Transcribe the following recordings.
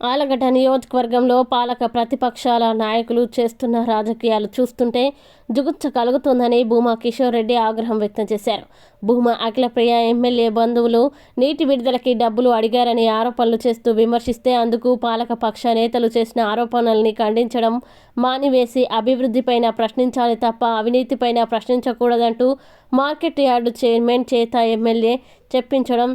ఆలగడ్డ నియోజకవర్గంలో పాలక ప్రతిపక్షాల నాయకులు చేస్తున్న రాజకీయాలు చూస్తుంటే జుగుత్స కలుగుతుందని భూమా కిషోర్ రెడ్డి ఆగ్రహం వ్యక్తం చేశారు. భూమా అఖిలప్రియ ఎమ్మెల్యే బంధువులు నీటి విడుదలకి డబ్బులు అడిగారని ఆరోపణలు చేస్తూ విమర్శిస్తే అందుకు పాలక పక్ష నేతలు చేసిన ఆరోపణల్ని ఖండించడం మానివేసి అభివృద్ధిపైన ప్రశ్నించాలి తప్ప అవినీతిపైన ప్రశ్నించకూడదంటూ మార్కెట్ యార్డు చైర్మన్ చేత ఎమ్మెల్యే చెప్పించడం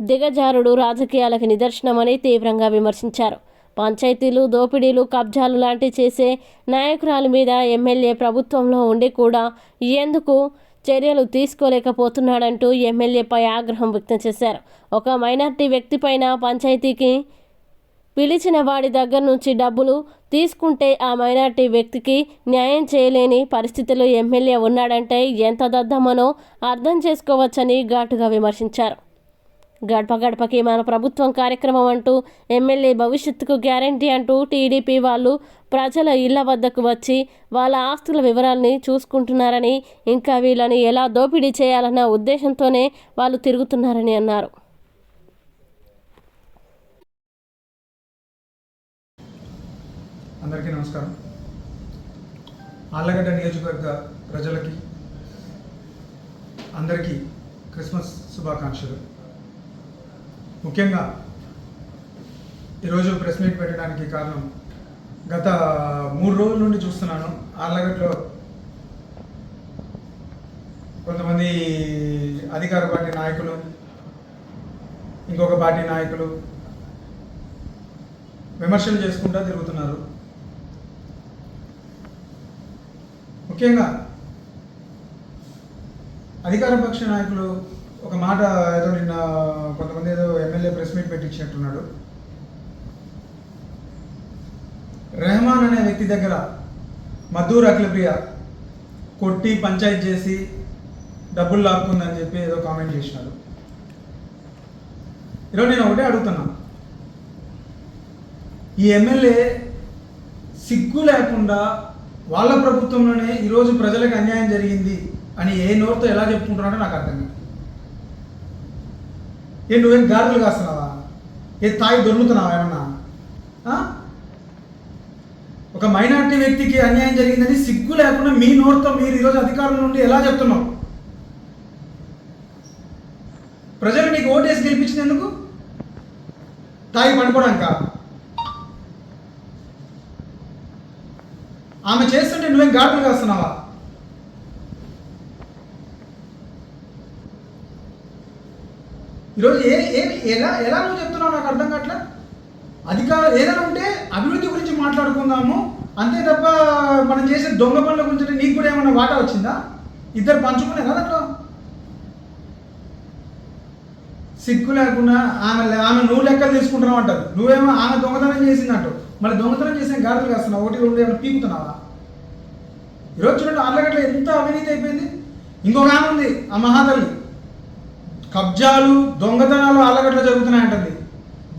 దిగజారుడు రాజకీయాలకు నిదర్శనమని తీవ్రంగా విమర్శించారు. పంచాయతీలు దోపిడీలు కబ్జాలు లాంటి చేసే నాయకురాల మీద ఎమ్మెల్యే ప్రభుత్వంలో ఉండి కూడా ఎందుకు చర్యలు తీసుకోలేకపోతున్నాడంటూ ఎమ్మెల్యేపై ఆగ్రహం వ్యక్తం చేశారు. ఒక మైనార్టీ వ్యక్తిపైన పంచాయతీకి పిలిచిన వాడి దగ్గర నుంచి డబ్బులు తీసుకుంటే ఆ మైనార్టీ వ్యక్తికి న్యాయం చేయలేని పరిస్థితిలో ఎమ్మెల్యే ఉన్నాడంటే ఎంత దద్దమనో అర్థం చేసుకోవచ్చని ఘాటుగా విమర్శించారు. గడప గడపకి మన ప్రభుత్వం కార్యక్రమం అంటూ ఎమ్మెల్యే భవిష్యత్తుకు గ్యారంటీ అంటూ టీడీపీ వాళ్ళు ప్రజల ఇళ్ళ వద్దకు వచ్చి వాళ్ళ ఆస్తుల వివరాల్ని చూసుకుంటున్నారని ఇంకా వీళ్ళని ఎలా దోపిడీ చేయాలన్న ఉద్దేశంతోనే వాళ్ళు తిరుగుతున్నారని అన్నారు. అందరికీ నమస్కారం. ఆళ్ళగడ్డ నియోజకవర్గ ప్రజలకి అందరికీ క్రిస్మస్ శుభాకాంక్షలు. ముఖ్యంగా ఈరోజు ప్రెస్ మీట్ పెట్టడానికి కారణం గత మూడు రోజుల నుండి చూస్తున్నాను. ఆళ్ళగట్లో కొంతమంది అధికార పార్టీ నాయకులు ఇంకొక పార్టీ నాయకులు విమర్శలు చేసుకుంటూ తిరుగుతున్నారు. ముఖ్యంగా అధికార పక్ష నాయకులు ఒక మాట ఏదో నిన్న కొంతమంది ఏదో ఎమ్మెల్యే ప్రెస్ మీట్ పెట్టించినట్టున్నాడు. రెహమాన్ అనే వ్యక్తి దగ్గర మద్దూర్ అఖిలప్రియ కొట్టి పంచాయత్ చేసి డబ్బులు లాక్కుందని చెప్పి ఏదో కామెంట్ చేసినాడు. ఈరోజు నేను ఒకటే అడుగుతున్నా. ఈ ఎమ్మెల్యే సిగ్గు లేకుండా వాళ్ళ ప్రభుత్వంలోనే ఈరోజు ప్రజలకు అన్యాయం జరిగింది అని ఏ నోరుతో ఎలా చెప్పుకుంటున్నాడో నాకు అర్థం కాదు. ఏ నువ్వేం గారెలు కాస్తున్నావా? ఏ తాయి దొరుకుతున్నావా ఏమన్నా? ఒక మైనార్టీ వ్యక్తికి అన్యాయం జరిగిందని సిగ్గు లేకుండా మీ నోటితో మీరు ఈరోజు అధికారంలో నుండి ఎలా చెప్తున్నావు? ప్రజలు నీకు ఓటేసి గెలిపించినందుకు తాగి పడుకోవడానిక? ఆమె చేస్తుంటే నువ్వేం గాడులు కాస్తున్నావా? ఈరోజు ఏ ఏ ఎలా ఎలా నువ్వు చెప్తున్నావు నాకు అర్థం కావట్లే? అధికారం ఏదైనా ఉంటే అభివృద్ధి గురించి మాట్లాడుకుందాము. అంతే తప్ప మనం చేసే దొంగ పనుల గురించి నీకు కూడా ఏమైనా వాటా వచ్చిందా? ఇద్దరు పంచుకునే కదా అట్లా సిగ్గు లేకుండా ఆమె ఆమె నువ్వు లెక్కలు తీసుకుంటున్నావు అంటారు. నువ్వేమో ఆమె దొంగతనం చేసిందంటావు. మరి దొంగతనం చేసిన గాడులు కాస్తున్నావు? ఒకటి రెండు ఏమైనా పీకుతున్నావా? ఈరోజు చూడండి ఆర్లగడ్డ ఎంత అవినీతి అయిపోయింది. ఇంకొక ఆమె ఉంది ఆ మహాతల్లి. కబ్జాలు దొంగతనాలు ఆళ్ళగడ్డలో జరుగుతున్నాయంటుంది.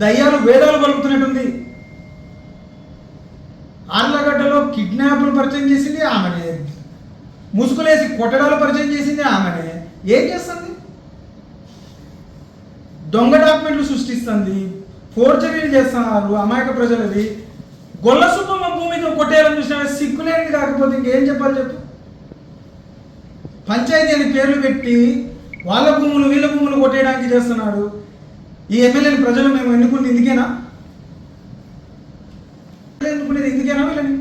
దయ్యాలు వేదాలు పలుకుతున్నట్టుంది ఆర్లగడ్డలో కిడ్నాప్లు పరిచయం చేసింది ఆమెనే. ముసుగులేసి కొట్టడాలు పరిచయం చేసింది ఆమెనే. ఏం చేస్తుంది? దొంగ డాక్యుమెంట్లు సృష్టిస్తుంది. ఫోర్జరీలు చేస్తున్నారు అమాయక ప్రజలది. గొల్ల సుబ్బమ్మ భూమితో కొట్టేయాలని చూసినా సిగ్గులేనిది కాకపోతే ఇంకేం చెప్పాలి చెప్పు? పంచాయతీ అని పేర్లు పెట్టి వాళ్ళ భూములు వీళ్ళ భూములు కొట్టేయడానికి చేస్తున్నాడు. ఈ ఎమ్మెల్యేని ప్రజలు మేము ఎన్నుకుంది ఇందుకేనా? ఎన్నుకునేది ఇందుకేనా వీళ్ళని?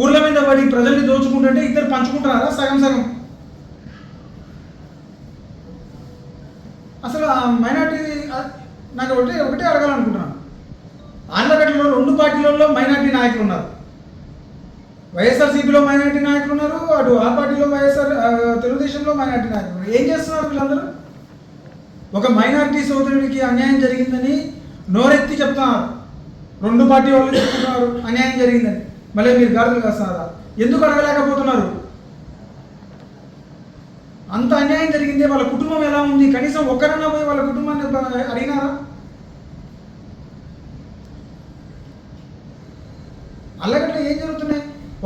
ఊర్ల మీద పడి ప్రజల్ని దోచుకుంటుంటే ఇద్దరు పంచుకుంటున్నారా? సగం సగం. అసలు ఆ మైనార్టీ నాకు ఒకటే ఒకటే అడగాలనుకుంటున్నాను. ఆంధ్రగడ్డలో రెండు పార్టీలలో మైనార్టీ నాయకులు ఉన్నారు. వైఎస్ఆర్సీపీలో మైనార్టీ నాయకులు ఉన్నారు అటు ఆ పార్టీలో వైఎస్ఆర్ తెలుగుదేశంలో మైనార్టీ నాయకులు ఉన్నారు. ఏం చేస్తున్నారు వీళ్ళందరూ? ఒక మైనార్టీ సోదరుడికి అన్యాయం జరిగిందని నోరెత్తి చెప్తున్నారు. రెండు పార్టీ వాళ్ళు చెప్తున్నారు అన్యాయం జరిగిందని. మళ్ళీ మీరు గాడులు కాస్తున్నారా ఎందుకు అడగలేకపోతున్నారు? అంత అన్యాయం జరిగింది వాళ్ళ కుటుంబం ఎలా ఉంది? కనీసం ఒక్కరన్నా పోయి వాళ్ళ కుటుంబాన్ని అడిగినారా? అల్లగట్ల ఏం జరుగుతుంది?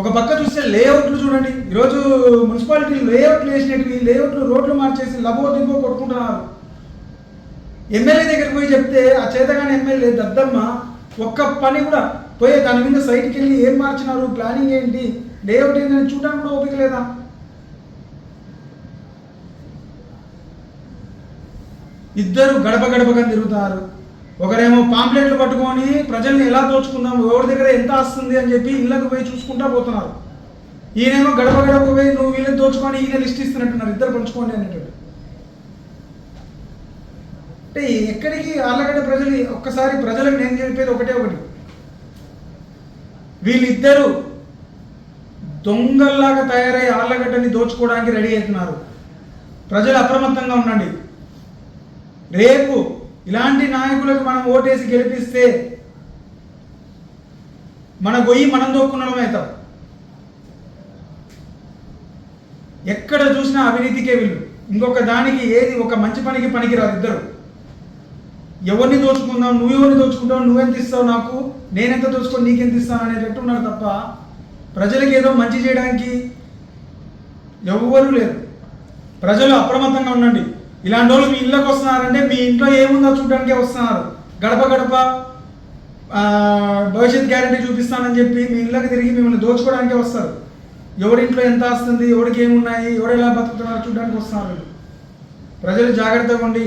ఒక పక్క చూస్తే లేఅవుట్లు చూడండి. ఈరోజు మున్సిపాలిటీ లేఅవుట్లు వేసినట్టు లేఅవుట్లు రోడ్లు మార్చేసి లబో దిబో కొట్టుకుంటున్నారు. ఎమ్మెల్యే దగ్గరికి పోయి చెప్తే ఆ చేతగాని ఎమ్మెల్యే దద్దమ్మ ఒక్క పని కూడా పోయే దాని మీద సైట్కి వెళ్ళి ఏం మార్చినారు? ప్లానింగ్ ఏంటి? లేఅవుట్ ఏంటని చూడడానికి కూడా ఓపిక లేదా? ఇద్దరు గడప గడపగా తిరుగుతారు. ఒకరేమో పాంప్లెట్లు పట్టుకొని ప్రజల్ని ఎలా దోచుకుందాం ఎవరి దగ్గర ఎంత వస్తుంది అని చెప్పి ఇళ్ళకు పోయి చూసుకుంటా పోతున్నారు. ఈయనేమో గడప గడప పోయి నువ్వు వీళ్ళని దోచుకొని ఈయన లిస్ట్ ఇస్తున్నట్టున్నారు ఇద్దరు పంచుకోండి అనేటట్టు. అంటే ఎక్కడికి ఆళ్ళగడ్డ ప్రజలు ఒక్కసారి ప్రజలకు నేను చెప్పేది ఒకటే ఒకటి. వీళ్ళిద్దరూ దొంగల్లాగా తయారై ఆళ్ళగడ్డని దోచుకోవడానికి రెడీ అవుతున్నారు. ప్రజలు అప్రమత్తంగా ఉండండి. రేపు ఇలాంటి నాయకులకు మనం ఓటేసి గెలిపిస్తే మన గొయ్యి మనం దోక్కునడం అవుతాం. ఎక్కడ చూసినా అవినీతికే వీళ్ళు. ఇంకొక దానికి ఏది ఒక మంచి పనికి పనికిరాదు ఇద్దరు. ఎవరిని దోచుకుందాం నువ్వు ఎవరిని దోచుకుంటావు నువ్వెంత ఇస్తావు నాకు నేనెంత దోచుకొని నీకెంత ఇస్తాను అనేటట్టు ఉన్నారు తప్ప ప్రజలకు ఏదో మంచి చేయడానికి ఎవరు లేరు. ప్రజలు అప్రమత్తంగా ఉండండి. ఇలాంటి వాళ్ళు మీ ఇళ్ళకి వస్తున్నారంటే మీ ఇంట్లో ఏముందో చూడడానికే వస్తున్నారు. గడప గడప భవిష్యత్ గ్యారంటీ చూపిస్తానని చెప్పి మీ ఇళ్ళకి తిరిగి మిమ్మల్ని దోచుకోవడానికే వస్తారు. ఎవరింట్లో ఎంత వస్తుంది ఎవరికి ఏమున్నాయి ఎవరు ఎలా బతుకుతున్నారు చూడడానికి వస్తున్నారు ప్రజలు జాగ్రత్తగా ఉండి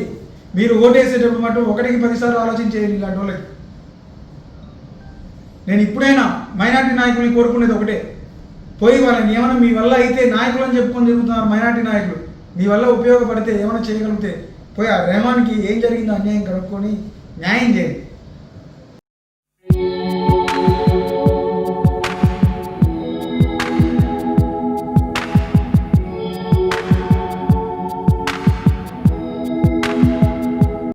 మీరు ఓటేసేటప్పుడు మటు ఒకటికి పదిసార్లు ఆలోచించేయండి ఇలాంటి వాళ్ళకి. నేను ఇప్పుడైనా మైనార్టీ నాయకుల్ని కోరుకునేది ఒకటే. పోయి వాళ్ళని ఏమైనా మీ వల్ల అయితే నాయకులు అని చెప్పుకొని తిరుగుతున్నారు మైనార్టీ నాయకులు. మీ వల్ల ఉపయోగపడితే ఏమైనా చేయగలిగితే పోయి ఆ రెహమాన్కి ఏం జరిగిందో అన్యాయం కనుక్కొని న్యాయం చేయండి.